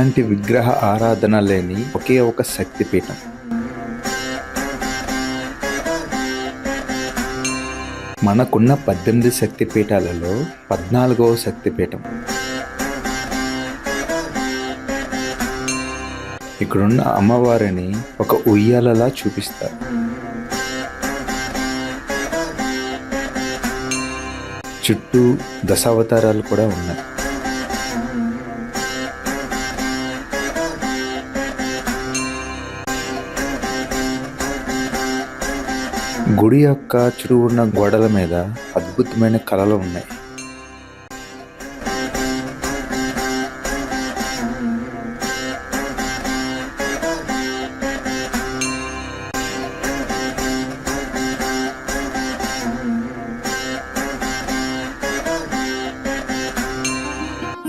ఎలాంటి విగ్రహ ఆరాధన లేని ఒకే ఒక శక్తిపీఠం. మనకున్న పద్దెనిమిది శక్తిపీఠాలలో పద్నాలుగవ శక్తిపీఠం. ఇక్కడున్న అమ్మవారిని ఒక ఉయ్యాలలా చూపిస్తారు. చుట్టూ దశావతారాలు కూడా ఉన్నాయి. గుడి యొక్క చుట్టూ ఉన్న గోడల మీద అద్భుతమైన కళలు ఉన్నాయి.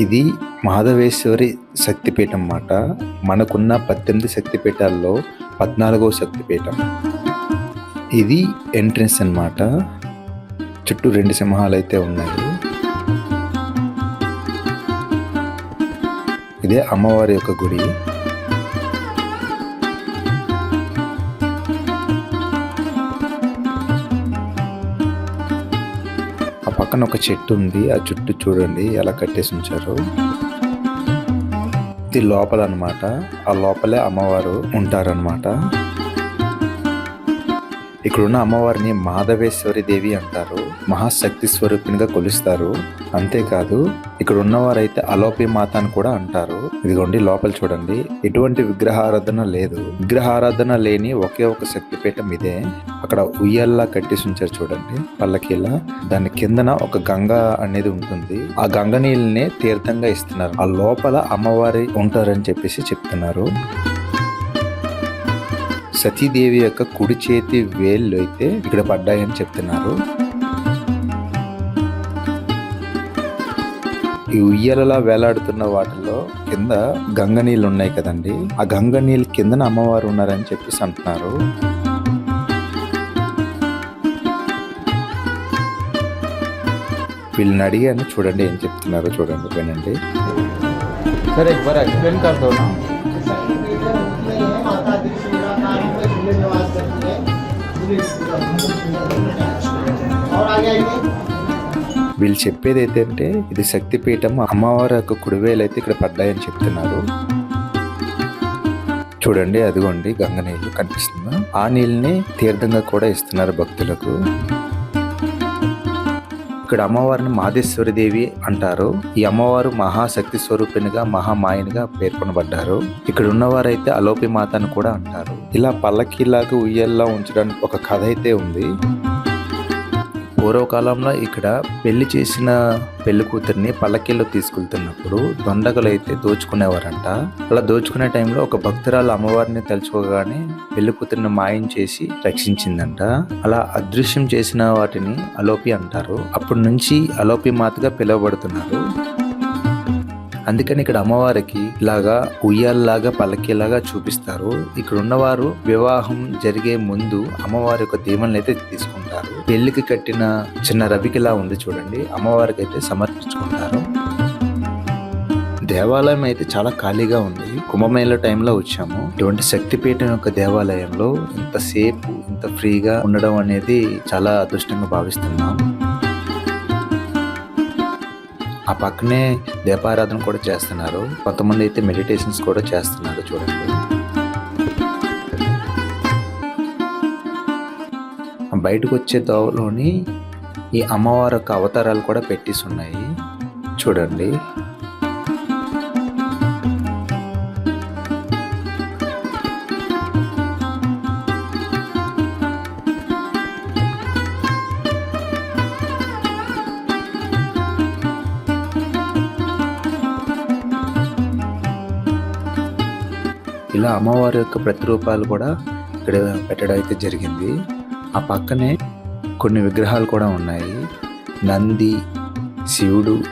ఇది మాధవేశ్వరి శక్తిపీఠం మాట మనకున్న పద్దెనిమిది శక్తిపీఠాల్లో పద్నాలుగవ శక్తిపీఠం. ఇది ఎంట్రన్స్ అన్నమాట. చుట్టూ రెండు సింహాలు అయితే ఉన్నాయి. ఇదే అమ్మవారి యొక్క గుడి. ఆ పక్కన ఒక చెట్టు ఉంది. ఆ చుట్టూ చూడండి ఎలా కట్టేసి ఉంచారు. ఇది లోపల అన్నమాట. ఆ లోపలే అమ్మవారు ఉంటారన్నమాట. ఇక్కడున్న అమ్మవారిని మాధవేశ్వరి దేవి అంటారు మహాశక్తి స్వరూపినిగా కొలుస్తారు. అంతేకాదు ఇక్కడ ఉన్నవారైతే అలోపి మాత అని కూడా అంటారు. ఇదిగోండి లోపల చూడండి. ఎటువంటి విగ్రహారాధన లేదు. విగ్రహారాధన లేని ఒకే ఒక శక్తిపీఠం ఇదే. అక్కడ ఉయ్యల్లా కట్టేసి ఉంచారు చూడండి. పల్లకీలా దాని కిందన ఒక గంగ అనేది ఉంటుంది. ఆ గంగ నీళ్ళని తీర్థంగా ఇస్తున్నారు. ఆ లోపల అమ్మవారి ఉంటారని చెప్పేసి చెప్తున్నారు. సతీదేవి యొక్క కుడి చేతి వేళ్ళు అయితే ఇక్కడ పడ్డాయని చెప్తున్నారు. ఈ ఉయ్యాలలా వేలాడుతున్న వాటిలో కింద గంగ నీళ్ళు ఉన్నాయి కదండి. ఆ గంగ నీళ్ళ కిందన అమ్మవారు ఉన్నారని చెప్పేసి అంటున్నారు. వీళ్ళని అడిగాను చూడండి ఏం చెప్తున్నారు చూడండి వినండి. సరే ఎక్స్ప్లెయిన్ में झूले निवास करती है और आगे आइए వీళ్ళు చెప్పేది ఏంటంటే ఇది శక్తిపీఠం అమ్మవారి యొక్క కుడివేలు అయితే ఇక్కడ పడ్డాయని చెప్తున్నారు చూడండి అదిగోండి గంగ నీళ్ళు కనిపిస్తుందా ఆ నీళ్ళని తీర్థంగా కూడా ఇస్తున్నారు భక్తులకు ఇక్కడ అమ్మవారిని మాధేశ్వరి దేవి అంటారు. ఈ అమ్మవారు మహాశక్తి స్వరూపినిగా మహామాయనిగా పేర్కొనబడ్డారు. ఇక్కడ ఉన్నవారైతే అలోపి మాత అని కూడా అంటారు. ఇలా పల్లకీలాగా ఉయ్యల్లా ఉంచడానికి ఒక కథ అయితే ఉంది. పూర్వకాలంలో ఇక్కడ పెళ్ళి చేసిన పెళ్ళి కూతుర్ని పల్లకీలో తీసుకెళ్తున్నప్పుడు దొండగలు అయితే దోచుకునేవారంట. అలా దోచుకునే టైంలో ఒక భక్తురాలు అమ్మవారిని తలుచుకోగానే పెళ్ళి కూతుర్ని మాయం చేసి రక్షించిందంట. అలా అదృశ్యం చేసిన వాటిని అలోపి అంటారు. అప్పటి నుంచి అలోపి మాతగా పిలువబడుతున్నారు. అందుకని ఇక్కడ అమ్మవారికి లాగా ఉయ్యాలలాగా పల్లకీలాగా చూపిస్తారు. ఇక్కడ ఉన్నవారు వివాహం జరిగే ముందు అమ్మవారి యొక్క దీవెనలు అయితే తీసుకుంటారు. పెళ్ళికి కట్టిన చిన్న రవికిలా ఉంది చూడండి. అమ్మవారికి అయితే సమర్పించుకుంటారు. దేవాలయం అయితే చాలా ఖాళీగా ఉంది. కుంభమేళ టైంలో వచ్చాము. ఇటువంటి శక్తిపీఠం యొక్క దేవాలయంలో ఇంతసేపు ఇంత ఫ్రీగా ఉండడం అనేది చాలా అదృష్టంగా భావిస్తున్నాం. ఆ పక్కనే దీపారాధన కూడా చేస్తున్నారు. కొంతమంది అయితే మెడిటేషన్స్ కూడా చేస్తున్నారు చూడండి. బయటకు వచ్చే దోవలోని ఈ అమ్మవారి యొక్క అవతారాలు కూడా పెట్టేసి ఉన్నాయి. చూడండి. ఇలా అమ్మవారి యొక్క ప్రతిరూపాలు కూడా ఇక్కడ పెట్టడం అయితే జరిగింది. ఆ పక్కనే కొన్ని విగ్రహాలు కూడా ఉన్నాయి. నంది శివుడు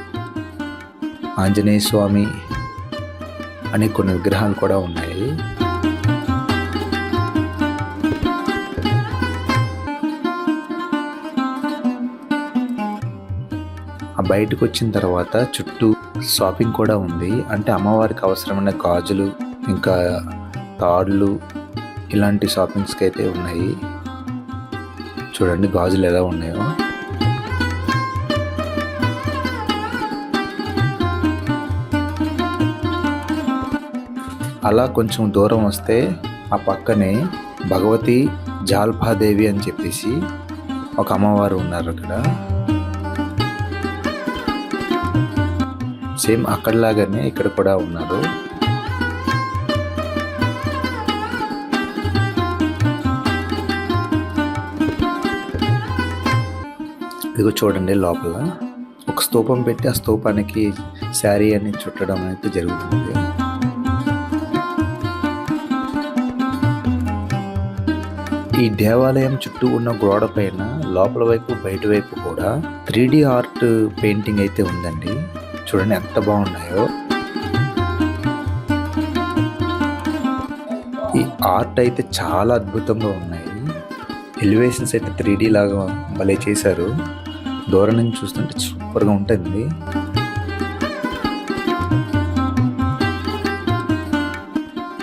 ఆంజనేయ స్వామి అని కొన్ని విగ్రహాలు కూడా ఉన్నాయి. ఆ బయటకు వచ్చిన తర్వాత చుట్టూ షాపింగ్ కూడా ఉంది. అంటే అమ్మవారికి అవసరమైన గాజులు ఇంకా తాడ్లు ఇలాంటి షాపింగ్స్కి అయితే ఉన్నాయి. చూడండి గాజులు ఎలా ఉన్నాయో. అలా కొంచెం దూరం వస్తే ఆ పక్కనే భగవతి జాల్పాదేవి అని చెప్పేసి ఒక అమ్మవారు ఉన్నారు అక్కడ. సేమ్ అక్కడలాగానే ఇక్కడ కూడా ఉన్నారు. ఇదిగో చూడండి లోపల. ఒక స్తూపం పెట్టి ఆ స్తూపానికి శారీ అని చుట్టడం అయితే జరుగుతుంది. ఈ దేవాలయం చుట్టూ ఉన్న గోడ పైన లోపల వైపు బయట వైపు కూడా త్రీ ఆర్ట్ పెయింటింగ్ అయితే ఉందండి. చూడండి ఎంత బాగున్నాయో. ఈ ఆర్ట్ అయితే చాలా అద్భుతంగా ఉన్నాయి. ఎలివేషన్స్ అయితే త్రీ లాగా భలే చేశారు. దూరం నుంచి చూస్తుంటే సూపర్గా ఉంటుంది.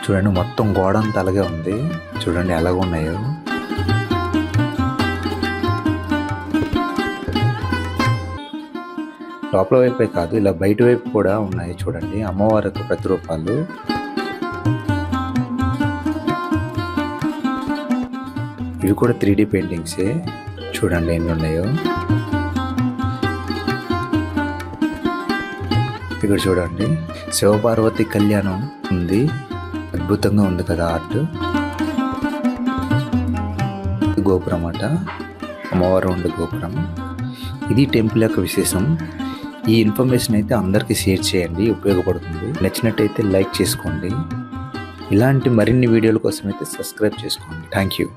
చూడండి మొత్తం గోడ అంతా అలాగే ఉంది. చూడండి ఎలాగ ఉన్నాయో. లోపల వైపే కాదు ఇలా బయట వైపు కూడా ఉన్నాయి చూడండి అమ్మవారి యొక్క ప్రతిరూపాలు. ఇవి కూడా త్రీ డి పెయింటింగ్సే. చూడండి ఎన్ని ఉన్నాయో. ఇక్కడ చూడండి. శివపార్వతి కళ్యాణం ఉంది. అద్భుతంగా ఉంది కదా ఆర్ట్. గోపురం అట. అమ్మవారు ఉండే గోపురం. ఇది టెంపుల్ యొక్క విశేషం. ఈ ఇన్ఫర్మేషన్ అయితే అందరికీ షేర్ చేయండి ఉపయోగపడుతుంది. నచ్చినట్టయితే లైక్ చేసుకోండి. ఇలాంటి మరిన్ని వీడియోల కోసం అయితే సబ్స్క్రైబ్ చేసుకోండి. Thank you